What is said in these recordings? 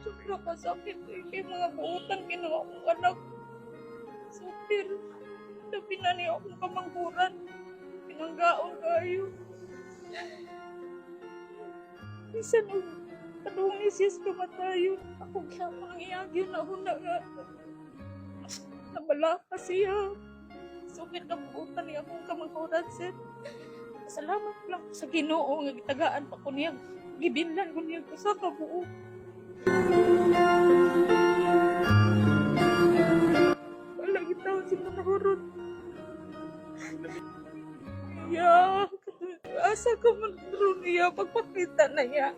Sobra ka sakit eh. Kay mga buutan ginawa kong anak. Sakit. Labi na niya akong kamangkuran. Pinanggaon kayo. Isa nung kadung isis kamatayo. Ako kaya mga na huna nga. Nabala ka siya. Sakit na buutan niya akong kamangkuran, sir. Salamat lang sa ginoo nga gitagaan pa ko niya. Gibinlan ko niya sa kabuo. Wala kita si Manurot. Ya, asa ka man ron niya pagpakita na ya.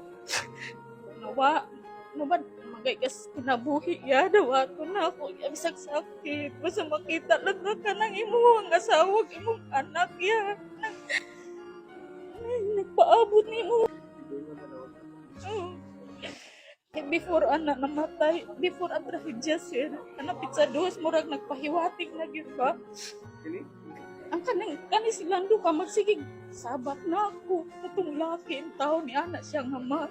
Nawa, nawa magay kas kinabuhi ya dawa to na ako yung sakit. Basta makita lang na ka ng imo ang asawa imong anak ya. Nagpaabot ni mo. Eh, before ana namatay, before ang trahedya sir, ana pizza dos murag nagpahiwatig na gyud ba? Ang kanang kani silang duha magsigig sabat na ako katong laki ang tao ni ana siya nga ma.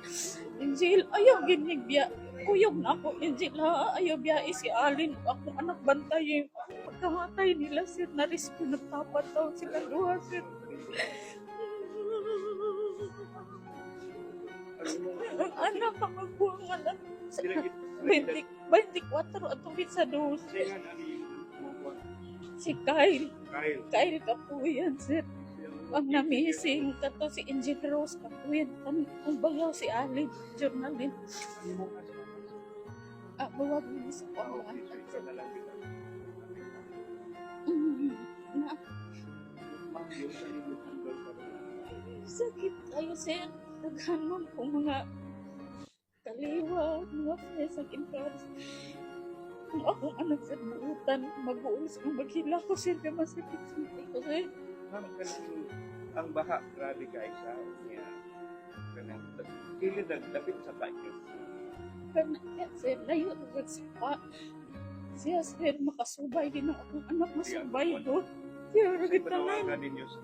Angel, ayaw ginig biya. Kuyog na ako, Angel ha, ayaw biya si Alin, akong anak bantay. Pagkamatay nila sir, na rescue nagtapat daw sila duha sir. Ang anak ang magbuang anak. Sa 20, 24 atong sa dos. Si Kyle. Kyle Kapuyan, sir. Ang namising kato si Angel Rose Kapuyan. Kung bayaw si Ali, journalin. Ah, buwag mo sa pawaan. Mm, na, sakit kayo, sir. Naghanon po mga kaliwa, mga flesh ang impress. Kung akong anak sa buutan, mag-uulis kung maghila ko, sir, kaya masakit sa ko, sir. Ma'am, kanang ang baha, grabe ka isa. Niya, kanang, kili dapit sa tayo. Kana, eh, sir, layo na sa pa. Siya, sir, makasubay din ang akong anak masubay doon. Siya, Sa nagitanan. panawagan ninyo sa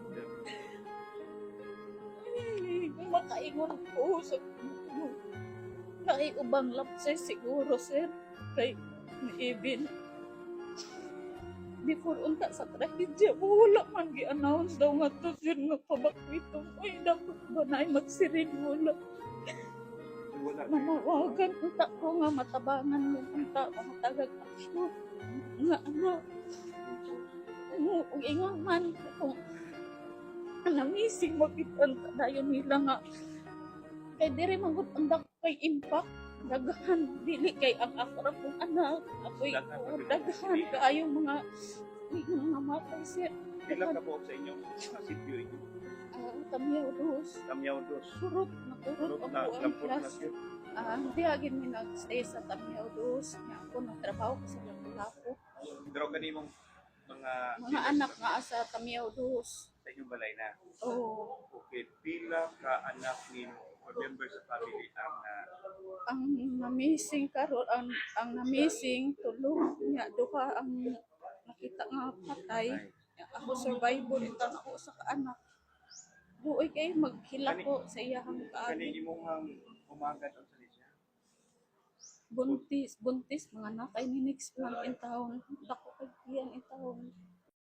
makaingon ko sa kay ubang lapsay siguro sir. Kay ni Ibin. Before unta sa trahedya wala man gi-announce daw nga to sir nga pabakwito ay dapat ba na ay magsirin wala manawagan unta ko nga matabangan mo unta mga tagag aksyon nga ano? Ingon man kung namising makita dayon nila nga kay dire man gud ang dak kay impact. Daghan dili kay ang ako ra kong anak. Ako'y Daghan. daghan. Kaayo mga mga matay sir Pila ka po sa inyo? Sa sityo inyo. Ah, tamyaw dos. Tamyaw dos. surot na, ako ang class. ah di agin mi nagstay sa tamyaw dos. Nga ako nagtrabaho ko sa Lapu-Lapu Pero kanimong mga mga anak nga sa tamyaw dos. Sa inyong balay na. oh Okay, pila ka anak ni or member sa family ang uh, ang namising karon ang ang namising tulo nya duha ang nakita nga patay. Ako survivor ito ako sa anak buoy kay maghila ko sa iyang kaagi kani imong umagat ang salisya. buntis buntis mga nakay ni next lang in town. Dako kay iyan in town